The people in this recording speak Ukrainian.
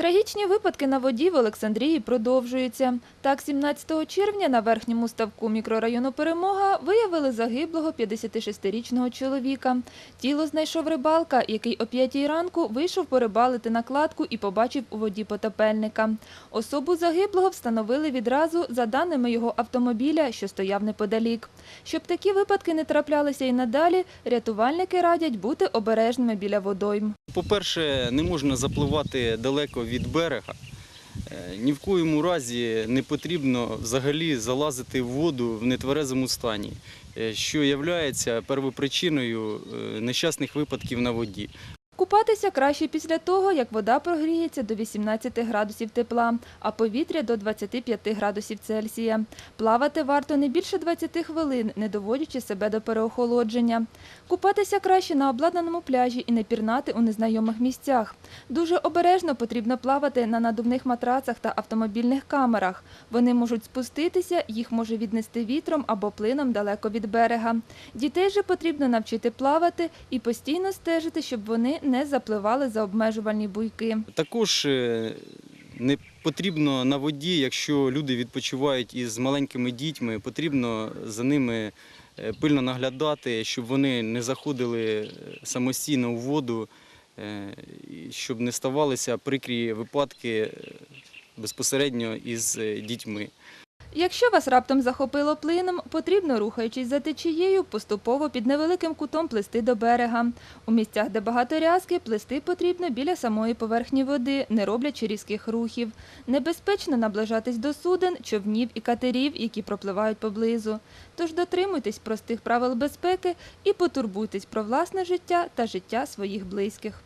Трагічні випадки на воді в Олександрії продовжуються. Так, 17 червня на верхньому ставку мікрорайону Перемога виявили загиблого 56-річного чоловіка. Тіло знайшов рибалка, який о 5 ранку вийшов порибалити на кладку і побачив у воді потопельника. Особу загиблого встановили відразу за даними його автомобіля, що стояв неподалік. Щоб такі випадки не траплялися і надалі, рятувальники радять бути обережними біля водойм. По-перше, не можна запливати далеко від берега. Е, Ні в коєму разі не потрібно взагалі залазити в воду в нетверезому стані, е, що є первопричиною е, нещасних випадків на воді. Купатися краще після того, як вода прогріється до 18 градусів тепла, а повітря до 25 градусів Цельсія. Плавати варто не більше 20 хвилин, не доводячи себе до переохолодження. Купатися краще на обладнаному пляжі і не пірнати у незнайомих місцях. Дуже обережно потрібно плавати на надувних матрацах та автомобільних камерах. Вони можуть спуститися, їх може віднести вітром або плином далеко від берега. Дітей же потрібно навчити плавати і постійно стежити, щоб вони не запливали за обмежувальні буйки. Також е, не потрібно на воді, якщо люди відпочивають із маленькими дітьми, потрібно за ними е, пильно наглядати, щоб вони не заходили е, самостійно у воду, щоб не ставалися прикрі випадки безпосередньо із дітьми. Якщо вас раптом захопило плином, потрібно, рухаючись за течією, поступово під невеликим кутом плисти до берега. У місцях, де багато рязки, плисти потрібно біля самої поверхні води, не роблячи різких рухів. Небезпечно наближатись до суден, човнів і катерів, які пропливають поблизу. Тож дотримуйтесь простих правил безпеки і потурбуйтесь про власне життя та життя своїх близьких.